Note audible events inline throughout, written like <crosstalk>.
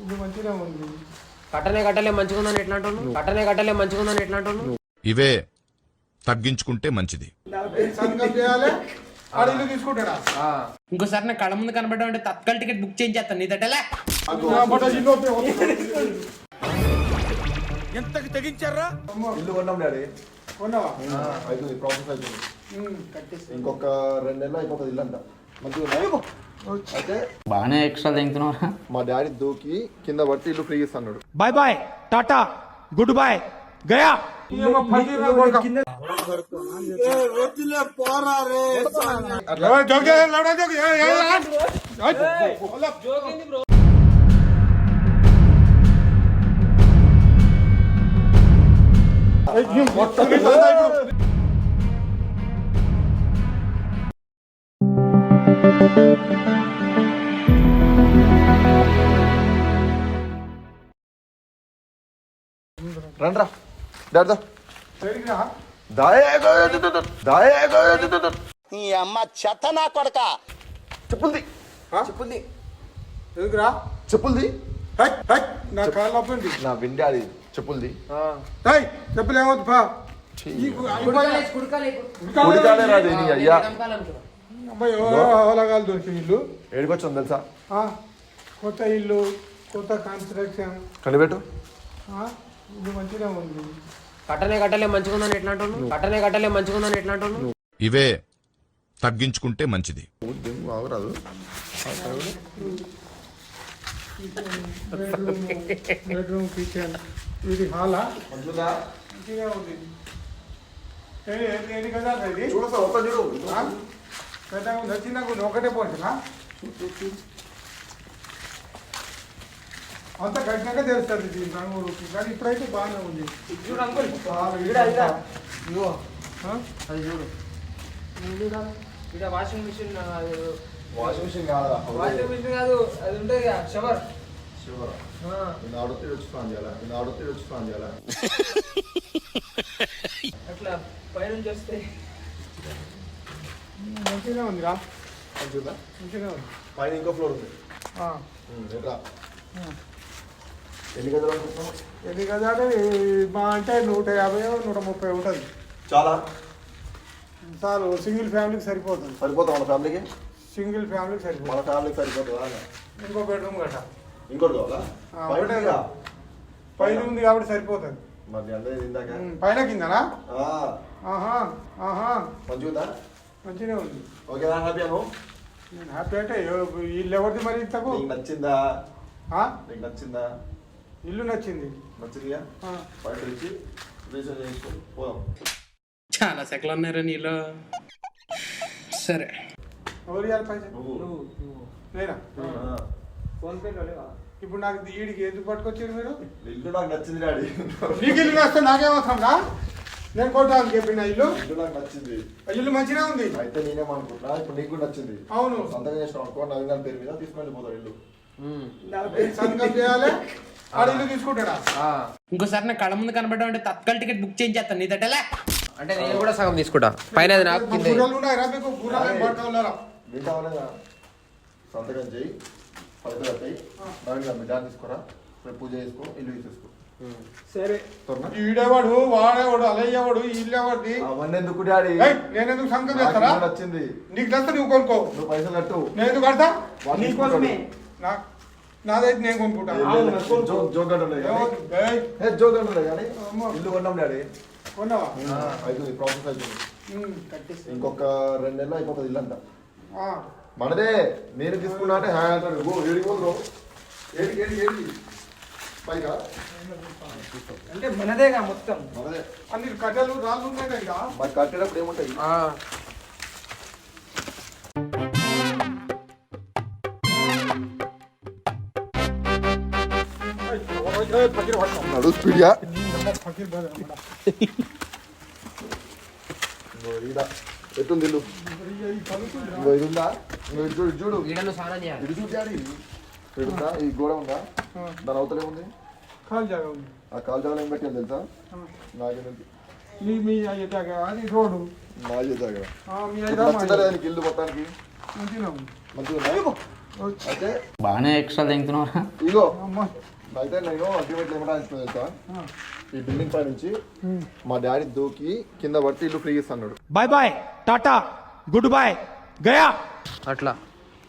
ఇది మంచిగా ఉంది. కట్టనే కట్టలే మంచిగా ఉందని ఎట్లా అంటున్నావు? కట్టనే కట్టలే ఎట్లా అంటున్నావు? ఇవే తగ్గించుకుంటే మంచిది. చేయాలి? తీసుకుంటాడా? ఇంకోసారి నా కళ్ళ ముందు కనబడడం అంటే తత్కాల టికెట్ బుక్ చేయించి చేస్తాను నీ తట్టలే బట్ట ఇల్లు కొన్నాం డాడీ. కొన్నావా? అవుతుంది ప్రాసెస్ అవుతుంది ఇంకొక రెండు నెలలు అయిపోతుంది ఇల్లు అంతా మంచిగా బాగానే ఎక్స్ట్రా తింటున్నారా మా డాడీ దూకి కింద పట్టి ఇల్లు ఫ్రీ అన్నాడు bye bye tata good bye Gaya మొత్తం రండ్రా. డాడీ దా. సరిగ్గా. దాయేగో ఎదుగు దు. దాయేగో ఎదుగు దు. చెప్పుల్ది చెప్పుంది. ఎదుగురా హై, నా కాళ్ళు నొప్పి నా విండాడి చెప్పుల్ది హై చెప్పులు ఏమవుతుంది రాదు నీ అయ్యా. అమ్మాయి అవలగాలు దొరికిన ఇల్లు. ఏడికొచ్చాం తెలుసా? ఆ, కొత్త ఇల్లు కొత్త కన్స్ట్రక్షన్ కనిపెట్టు ఆ, ఇది మంచిగా ఉంది. కట్టనే కట్టలే మంచిగా ఉందని ఎట్లా అంటున్నావు కట్టనే కట్టలే మంచిగా ఉందని ఎట్లా అంటున్నావు ఇవే తగ్గించుకుంటే మంచిది. రాదు బెడ్రూమ్ బెడ్రూమ్ కిచెన్. ఇది హాలా? మంచిదా మంచిగా ఉంది. ఏ- ఏ- ఎన్ని కదా ఇది చూడు సార్ ఒక్క చూడు. ఆ? పెద్దగా ఉంది? చిన్నగా ఉంది? ఒకటే పోతున్నా అంత కట్టినాక తెలుస్తుంది ఇది రంగుకి కానీ ఇప్పుడైతే బాగానే ఉంది. చాలా ఇదిగో. ఆ? అది చూడు. ఇక్కడ వాషింగ్ మిషన్ వాషింగ్ మిషన్ కాదా వాషింగ్ మిషన్ కాదు అది ఉంటుంది షవర్. శివరా నిన్న ఆడొత్తి వచ్చి స్నానం చేయాలా? నిన్న ఆడొత్తి వచ్చి స్నానం చేయాలా? అట్లా పైనుంచి వస్తే. మంచిగా ఉందిరా. మంచిదా మంచిగా ఉంది. పైన ఇంకో ఫ్లోర్ ఉంది. ఆ. ఉమ్, ఎట్రా ఎన్ని గదులు అనుకుంటున్నావు? ఎన్ని కదా మా అంటే నూట యాభై నూట ముప్పై ఉంటుంది. చాలా? చాలు సింగిల్ ఫ్యామిలీకి సరిపోతుంది. సరిపోతా మన ఫ్యామిలీకి? సింగిల్ ఫ్యామిలీకి సరిపోతుంది. మన ఫ్యామిలీకి సరిపోతుందా ఇంకో బెడ్రూమ్ గట్ట ఇంకోటి కావాలా? పైన ఒకటే ఉందిగా? పైన ఉంది కాబట్టి సరిపోతుంది. మరి అందరూ ఇందాక ఉమ్, పైన కిందనా? ఆ, ఆహా ఆహా. మంచిగుందా? మంచిగా ఉంది. ఓకేనా హ్యాపీ అను నేను హ్యాపీ అంటే ఎవ- ఇల్లు ఎవరిది మరి ఇంతకు? నీకు నచ్చిందా? ఆ? నీకు నచ్చిందా? ఇల్లు నచ్చింది. నచ్చిందిగా. బయట రీసెర్చ్ చేసుకో పోదాం. చాలా సెకలు ఉన్నారా నీలో. సరే. ఎవరు ఇవ్వాలి పైసలు? నువ్వు. నేనా? ఆ. ఫోన్ పేలో లేవా? ఇప్పుడు నాకు ఈడికి ఎందుకు పట్టుకొచ్చారు మీరు? ఇల్లు నాకు నచ్చింది డాడీ. నీకు ఇల్లు వస్తే నాకేమవుతుందా నేను కొట్టాలని చెప్పిన ఇల్లు. ఇల్లు నాకు నచ్చింది. ఆ ఇల్లు మంచిగా ఉంది. అయితే నేనేమనుకుంటున్నా ఇప్పుడు నీకు కూడా నచ్చింది. అవును. సంతకం చేసిన అనుకో నవీన్ గారి పేరు మీద తీసుకొని వెళ్ళిపోతాడు ఇల్లు సంతకం చేయాలి. తీసుకుంటాడా? ఇంకోసారి నా కళ్ళ ముందు కనబడడం అంటే తత్కాల టికెట్ బుక్ చేయించి చేస్తాను నీ తట్టలే అంటే నేను కూడా సగం తీసుకుంటా. పైన అది నాకు కింద ఇది. గుర్రాలు ఉన్నాయిరా మీకు గుర్రాలు పట్టుకోలేరా వింటావా సంతకం చేయి పైసలు వస్తాయి మీ తీసుకోరా. రేపు పూజ చేసుకో ఇల్లు తీసేసుకో. సరే? ఈడేవాడు వాడేవాడు అలయ్యేవాడు ఇల్లు ఎవరిది అవన్నీ ఎందుకు డాడీ? ఏయ్, నేను ఎందుకు సంతకం నాకు చేస్తారా నీకు నువ్వు కొనుక్కో. నువ్వు పైసలు కట్టు. నేను ఎందుకు కడతా నీకోసమే. నా నాదైతే నేను కొనుక్కుంటా. జో- జోక్ అంటుండే కానీ. ఇల్లు కొన్నాం డాడీ. కొన్నావా? అవుతుంది ప్రాసెస్ అవుతుంది ఉమ్, కట్టేసి. ఇంకొక రెండు నెలలు అయిపోతుంది ఇల్లు అంతా. మనదే నేను తీసుకున్నా అంటే హ్యాగ్ అంటాడు గో ఏడికి పోదు ఏడికి ఏడికి ఏడికి? పైగా అంటే మనదేగా మొత్తం. మనదే. అన్ని కట్టెలు రాళ్ళు ఉన్నాయి కదా ఇక. మరి కట్టేటప్పుడు ఏముంటాయి? ఫకీర్ బాగా అమ్మ. ఎట్టుంది ఇల్లు చూడు చూడు ఈ గోడ ఉందా? దాని అవతలే ఆ కాలు జాగా ఏం పెట్టాను తెలుసా. నాకే తెలుసు మీ అయ్యే అది రోడ్డు. మీ అయ్యా ఇల్లు మొత్తానికి? మంచిగా మంచిగా? అయితే బాగానే ఎక్స్ట్రా తింటున్నారా ఇగో. అయితే నేను అల్టిమేట్ ఏమంటే తెలుసా? ఈ బిల్డింగ్ పై నుంచి మా డాడీ దూకి కింద పట్టి ఇల్లు ఫ్రీ అన్నాడు bye bye tata good bye Gaya అట్లా.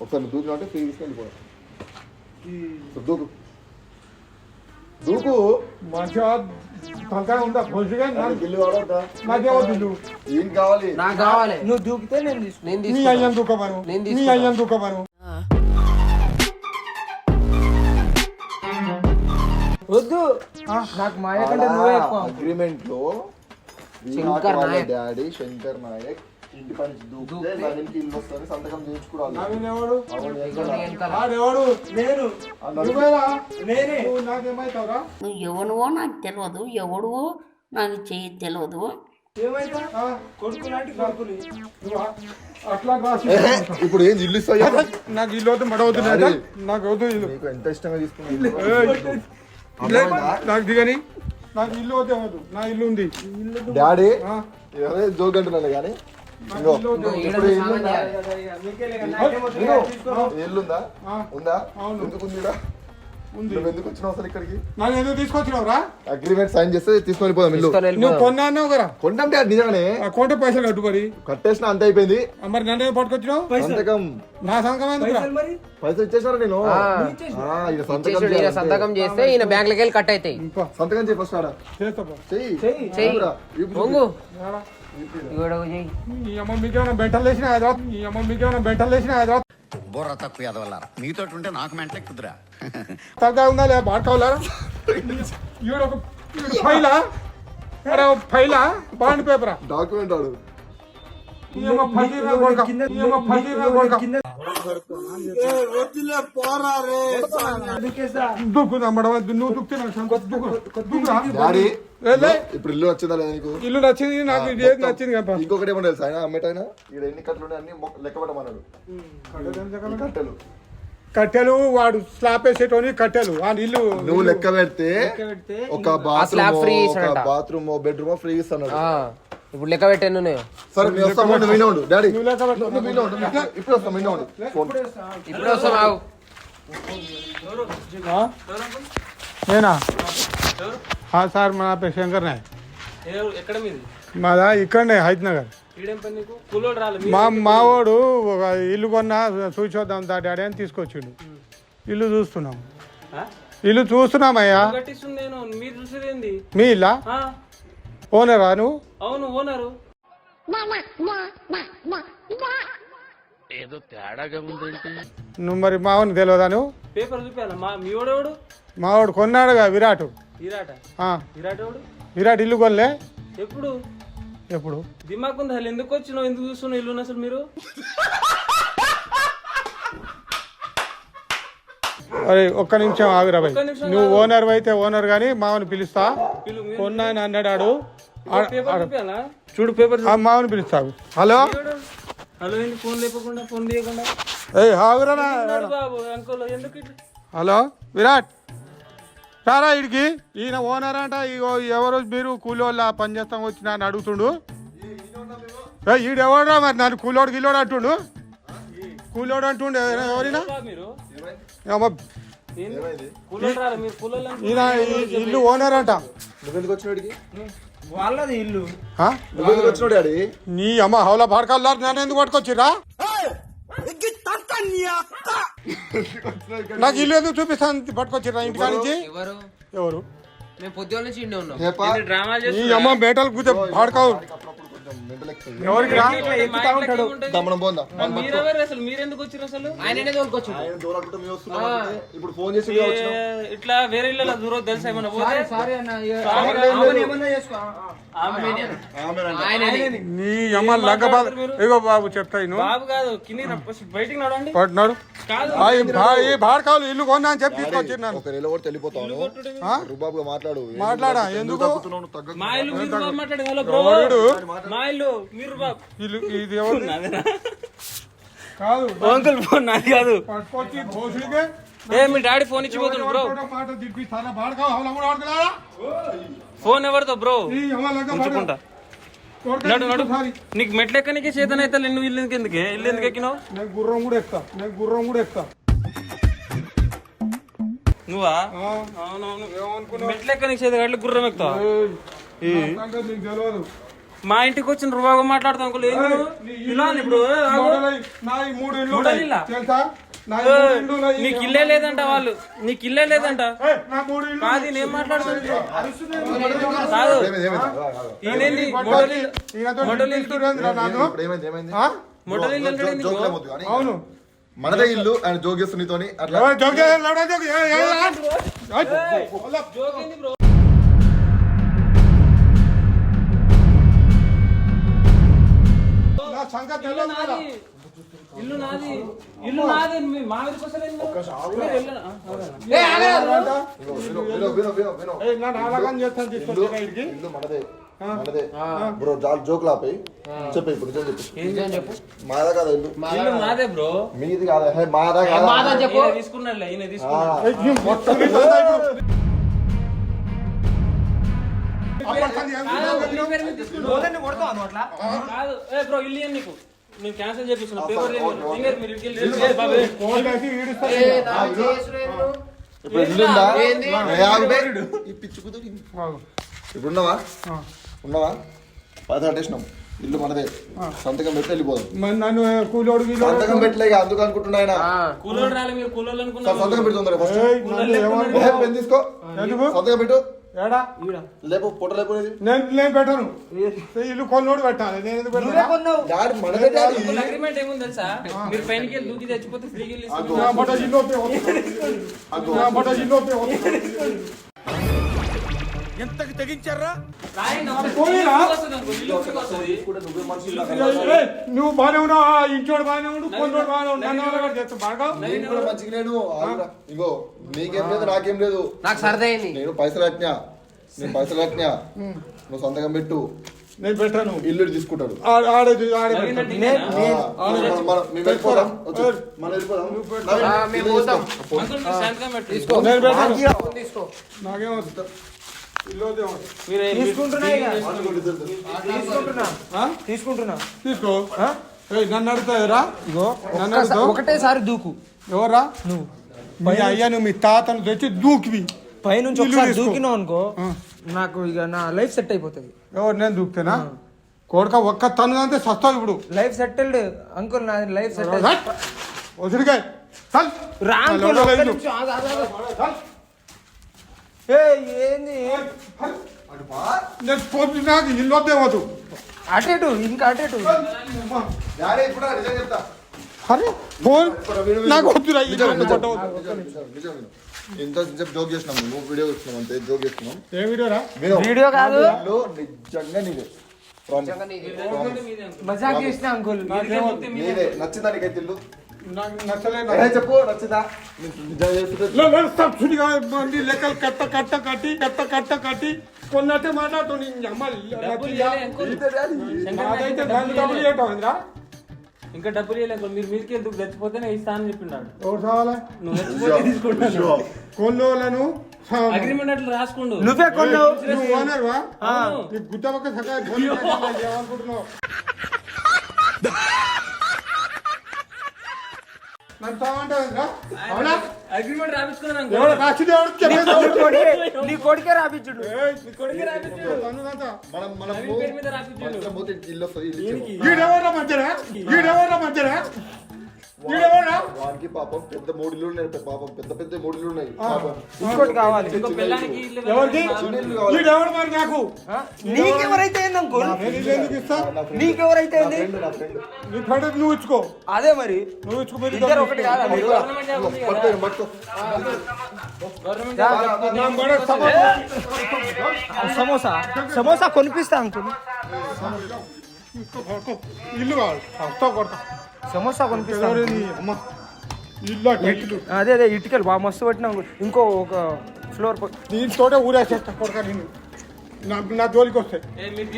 ఒకసారి దూకి అంటే ఫ్రీ దూకు. దూకు. మంచిగా ఉందా? ఏం కావాలి? నాకు కావాలి. నువ్వు దూకితే నేను తీసుకుని నేను నేను అయ్యాను వద్దు. నాకు మాయ కంటే నువ్వే ఎక్కువ. అగ్రిమెంట్లో శంకర్ నాయక్. డాడీ శంకర్ నాయక్ ఇంటి పని దూకితే ఇల్లు వస్తుంది సంతకం చేయించుకోవాలి. ఎవడు? నేను. నేనే. నువ్వు. నాకేమైతావురా? నువ్వు ఎవనువో నాకు తెలియదు ఎవడువో నాకు చేయి తెలియదు ఇప్పుడు ఏం ఇల్లు ఇస్తాయా? నాకు ఇల్లు మడవద్దు లేదా? అది. నాకు నీకు ఎంత ఇష్టంగా తీసుకున్నా ఏయ్, లే, నాకు దిగని. నాకు ఇల్లు వద్దే వద్దు. నా ఇల్లు ఉంది. డాడీ అదే జోక్ అంటున్నాను కానీ. ఇల్లుందా ఉందా? అవును. నువ్వు ఎందుకు వచ్చినావు అసలు ఇక్కడికి? నన్ను ఎందుకు తీసుకొచ్చినావురా అగ్రిమెంట్ సైన్ చేస్తే తీసుకొని పోదాం ఇల్లు. తీసుకొని నువ్వు. కొన్నా అన్నావు కదా. కొంటాం డాడీ నిజంగానే ఆ కోట పైసలు కట్టుబడి కట్టేసిన అంత అయిపోయింది. మరి నన్ను ఎందుకు పట్టుకొచ్చినావు? సంతకం. నా సంతకం ఎందుకురా? మరి? పైసలు ఇచ్చేసారా నేను? సంతకం. చేస్తే ఈయన బ్యాంకులకి వెళ్ళి కట్ అవుతాయి సంతకం చేయి ఫస్ట్. చెయ్యి. చెయ్యి. ఈ అమ్మ మీకేమైనా బెంటలు వేసిన హైదరాబాద్? ఈ అమ్మ మీకేమైనా బెంటలు వేసిన హైదరాబాద్? బుర్ర తక్కువ ఎదవల్లారా మీతో ఉంటే నాకు మెంటలెక్కుదురా తలకాయ ఉందా లేదా? బాడుకోవాలా ఈవిడ ఒక ఈవిడ ఫైలా? అరే ఒక ఫైలా? బాండ్ పేపరా? డాక్యుమెంట్ ఆడు. ఈ అమ్మ ఫకీర్ నా కొడుకా. ఈ దుక్కు నమ్మడం నువ్వు. ఇప్పుడు ఇల్లు వచ్చిందా లేదా నీకు? ఇల్లు నచ్చింది నాకు ఇది ఏది నచ్చింది కదా ఇంకొకటి ఏమన్నా తెలుసా? ఆయన అమ్మేటైనా ఇక్కడ ఎన్ని కట్టలు ఉన్నాయి అన్ని లెక్క పెట్టమన్నాడు. కట్టెలు కట్టెలు? వాడు స్లాబ్ వేసేటోని కట్టెలు. ఆ ఇల్లు నువ్వు లెక్క పెడితే ఒక బాత్రూమ్. బాత్రూమ్ ఫ్రీ ఫ్రీ ఇస్తున్నాడు ఆ, ఇప్పుడు లెక్క పెట్టాను సరే మేము వస్తాం నువ్వు వినే ఉండు. డాడీ నువ్వు లెక్క పెట్టు. నువ్వు వినే ఉండు. ఇప్పుడు- ఇప్పుడు వస్తాం వినే ఉండు. ఫోన్. ఇప్పుడే వస్తాం ఆగు. ఆ? నేనా? సార్ మన పేరు శంకర్ ఎక్కడ మీది? మాదా ఇక్కడనే హైత్ నగర్. మా మావాడు ఒక ఇల్లు కొన్నా చూసొద్దాం దా డాడీ అని తీసుకొచ్చిండు. ఇల్లు చూస్తున్నాం. ఇల్లు చూస్తున్నామయ్యా. మీ ఇల్లా? ఆ, ఓనరా నువ్వు? అవును ఓనరు. నువ్వు మరి మావని తెలియదా నువ్వు? పేపర్ చూపాను మా మీ ఓడేవాడు మావాడు కొన్నాడుగా విరాట్. విరాట? ఆ, విరాట్ ఎవడు? విరాట్ ఇల్లు కొనలే? ఎప్పుడు? ఎప్పుడు? దిమాక్ ఉంది అసలు ఎందుకు వచ్చినావు ఎందుకు చూస్తున్నావు ఇల్లు అసలు మీరు? అరే ఒక్క నిమిషం ఆగురా భయ్. నువ్వు ఓనర్ అయితే ఓనర్ గాని మావని పిలుస్తా. పిలు మీరు కొన్నా అని అన్నాడు ఆడు చూడు పేపర్ ఆ మావని పిలుస్తావు హలో? హలో ఏంది ఫోన్ లేపకుండా ఫోన్ తీయకుండా? ఏ ఆగురా నా- ఉన్నాడు బాబు అంకుల్ ఎందుకు ఇట్లా? హలో? విరాట్! రారా ఇడికి ఈయన ఓనర్ అంట ఇగో ఎవరు మీరు కూలోళ్ళ పని చేస్తాం వచ్చిన అని అడుగుతుండు. ఏ, ఈడు ఎవడరా మరి? నన్ను కూలోడు గిలోడు అంటుండు. కూలోడు అంటుండు ఎవరైనా- ఇల్లు ఓనర్ అంట. వాళ్ళది ఇల్లు. నీ అమ్మ హౌలా పాడకాలు నన్ను ఎందుకు పట్టుకొచ్చిర్రా? నాకు ఇల్లు ఎందుకు చూపిస్తాను? పట్టుకొచ్చిర్రా ఇంటికా నుంచి? ఎవరు? ఎవరు? మేము పొద్దున్న నుంచి ఇండే ఉన్నాం. హేపా ఏంది డ్రామాలు నీ చేస్తున్నా? అమ్మ మేటలు కూర్చో పాడకావు. కొంచెం మెంటల్ ఎక్కుతుంది ఎవరికి రా మా ఇంట్లోకి ఏముంటది? దమ్మనం పోందా? మీరెవరు అసలు? మీరెందుకు వచ్చారు అసలు? ఆయననే తోలుకొచ్చు ఆయన దూరాకుంటే మేము వస్తున్నాం అంటే ఇప్పుడు ఫోన్ చేసి ఏ, ఇట్లా వేరే ఇళ్ళ దూరం తెలుసా ఏమన్నా? పోతే సారీ అన్న ఇక ఆయననే నీ అమ్మ లంక బాబు ఇగో బాబు చెప్తా ఇను. బాబు కాదు రా, బయటికి నడవండి. కాదు. ఈ ఇల్లు కొన్నా అని చెప్పి తీసుకొచ్చిన్నాను ఒక నెల కూడా వెళ్ళిపోతాను రుబాబుగా మాట్లాడు. మాట్లాడా? ఎందుకు తగ్గుతున్నావు? నువ్వు తగ్గ మా ఇల్లు మీరు బాబు మాట్లాడండి హలో బ్రో? మా ఇల్లు మీరు బాబు. ఇల్లు ఇది ఎవరు కాదు అంకుల్ ఫోన్ నాది కాదు. పట్టుకొచ్చి ఏ మీ డాడీ ఫోన్ ఇచ్చిపోతుంది బ్రో. ఫోన్ ఎవరితో బ్రో. ఉంచుకుంటా. నడు నడు. నీకు మెట్లు ఎక్కనికి చేతన అయితే నువ్వు ఇల్లు ఎందుకు ఇల్లు ఎందుకు ఎక్కినావు? నేను గుర్రం కూడా ఎక్కుతా నేను గుర్రం కూడా ఎక్కుతా నువ్వా? అవునవును. ఏమనుకున్నావు? మెట్లెక్క నీకు చేతి గుర్రం ఎక్కుతావా? మా ఇంటికి వచ్చిన రుబాగా మాట్లాడతాం ఇల్లు ఇప్పుడు ఇల్లు. ఇల్లా? ఇల్లు. నీకు ఇల్లే లేదంట వాళ్ళు. నీకు ఇల్లే లేదంట. ఇల్లు కాదు నేను మాట్లాడుతాను. ఉన్నాయి. కాదు. ఏమైంది ఏమైంది? రా, రా, తీసుకొచ్చిన ఇడికి ఇల్లు మనదే మనదే. బ్రో చాలా జోకులు ఆపాయి చెప్పు ఇప్పుడు నిజం చెప్పు. మాదా కాదా ఇల్లు? ఇల్లు నాదే బ్రో. మీది కాదా? మాదా కాదా? తీసుకున్నాడు. కాదు? ఇల్లు ఏ బ్రో ఇయ్యండి నీకు. నేను క్యాన్సిల్ చేపిస్తున్నా. పేపర్ మీరు బాబు? ఇప్పుడు ఏంది? ఈ పిచ్చి కుదురు. ఇప్పుడు ఉన్నావా? పది ఇల్లు మనదే. సంతకం పెట్టి వెళ్ళిపోదాం. మరి నన్ను కూలోడు గీలోడు సంతకం పెట్టలేక అందుకు అనుకుంటున్నా ఆయన. రాలే మీరు కూలోళ్ళు సార్, అనుకున్నారు. సంతకం పెడుతుందా ఫస్ట్ ఏయ్, నన్ను ఏమనుకో? ఏ, పెన్ తీసుకో. ఎందుకు? సంతకం పెట్టు. ఏడా? లేపు ఫోటో లేపునేది నేను నేను పెట్టను. ఈ ఇల్లు కొన్నోడు పెట్టాలి. నేను ఎందుకు పెట్టాను? డాడీ మనదే డాడీ అగ్రిమెంట్ ఏముంది తెలుసా? మీరు పైనకి వెళ్ళి దూకి. నా. నా ఫ్రీకి వస్తుంది. ఏయ్, ఏయ్, నువ్వు బాగానే ఉన్నావు. ఆ ఇంచోడు బాగానే ఉండు కొన్నోడు బాగానే ఉండు. బాగా? నేను కూడా మంచిగా ఆగురా. నీకేం లేదు నాకేం లేదు. నాకు సరదా అయింది నేను పైసలు కట్టినా నేను పైసలు కట్టినా నువ్వు సంతకం పెట్టు. నేను పెట్టాను. ఇల్లు తీసుకుంటాడు. పోతాం. తీసుకో. నన్ను అడుగుతారా ఇగో నన్ను ఒకటేసారి దూకు. ఎవరా? నువ్వు. మీ అయ్యను మీ తాతను తెచ్చి దూకివి. పైనుంచి ఒకసారి. దూకినావు అనుకో. నాకు ఇక నా లైఫ్ సెట్ అయిపోతుంది. ఎవరు నేను దూకితేనా? కొడుక ఒక్క తను అంతే సస్తావు ఇప్పుడు. లైఫ్ సెటిల్డ్ అంకుల్ నా లైఫ్ సెట్ వదిలిగా చల్. రా నా అంకుల్ లోపల ఒక్క వెళ్ళు. నిమిషం ఆగు, ఆగు, ఆగు. చల్. ఏ ఏంది? నేను పోతే నాకు ఇల్లు వద్దే వద్దు. అటు ఇటు ఇంకా అటు ఇటు. డాడీ ఇప్పుడు నిజం చెప్తా. అరే ఫోన్ నాకు వద్దురా ఈ. ఇంత జోక్ చేసినాం నువ్వు వీడియో చేస్తున్నాం అంతే జోక్ చేస్తున్నాం ఏ వీడియోరా. వీడియో కాదు నిజంగా నీదే. మజాక్ చేసిన అంకుల్ నీదే నచ్చిందా నీకైతే ఇల్లు చెప్పు నచ్చిందా లెక్కలు కట్ట కట్ట కట్టి కట్ట కట్ట కట్టి కొన్నట్టే మాట్లాడుతుంది అమ్మ ఇంకా డబ్బులు ఇవ్వలే అంకుల్. మీరు మీదకి వెళ్తూ చచ్చిపోతే నేను ఇస్తా అని ఎవరు కావాలి నువ్వు చచ్చిపోతే తీసుకుంటాను కొన్నోళ్ళను అగ్రిమెంట్ అట్లా రాసుకుండు. నువ్వే కొన్నావు. నువ్వు ఓనర్వా అవును. నీకు గుట్ట పక్క సగం ఏమనుకుంటున్నావు? <laughs> నన్ను తామంటావురా? అవునా అగ్రిమెంట్ రాపించుకున్నాను. ఎవడు రాసింది ఎవడు చెప్పేది నీ కొడుకే రాపించుడు ఏయ్, నీ కొడుకే రాపించాడు. తన్నుదంతా. మనం మనం నవీన్ పేరు మీద రాపించిండు మనం పోతే ఇల్లు వస్తుంది ఇల్లు ఇచ్చేమో. ఈడెవర్రా వానికి పాపం పెద్ద మూడు ఇల్లు ఉన్నాయి పాపం పెద్ద పెద్ద మూడు ఇల్లు ఉన్నాయి పాపం. ఇంకోటి కావాలి. ఇంకో పిల్లానికి ఇల్లు ఎవరికి కావాలి? మరి నాకు? నీకెవరైతే ఏంది అంకుల్? నేను ఇల్లు ఎందుకు ఇస్తా. నీకెవరైతే ఏంది? ఫ్రెండ్ నా ఫ్రెండ్. నువ్వు ఇచ్చుకో. అదే మరి. నువ్వు ఇచ్చుకో మీరు ఇద్దరు ఒకటి కాదా మీరు. పట్టుకో సమోసా. సమోసా. కొనిపిస్తా అంకుల్. ఇల్లు కావాలి. కొడతా. సమోసా కొనిపిస్తా ఎవరేంది అమ్మ ఇల్లు అట్ట ఇల్లు అదే అదే ఇటుకలు. బాగా మస్తు పట్టినా ఇంకో ఒక ఫ్లోర్ దీంతోటే ఊరేసేస్తా కొడక నేను. నా నా జోలికి వస్తాయి మీరు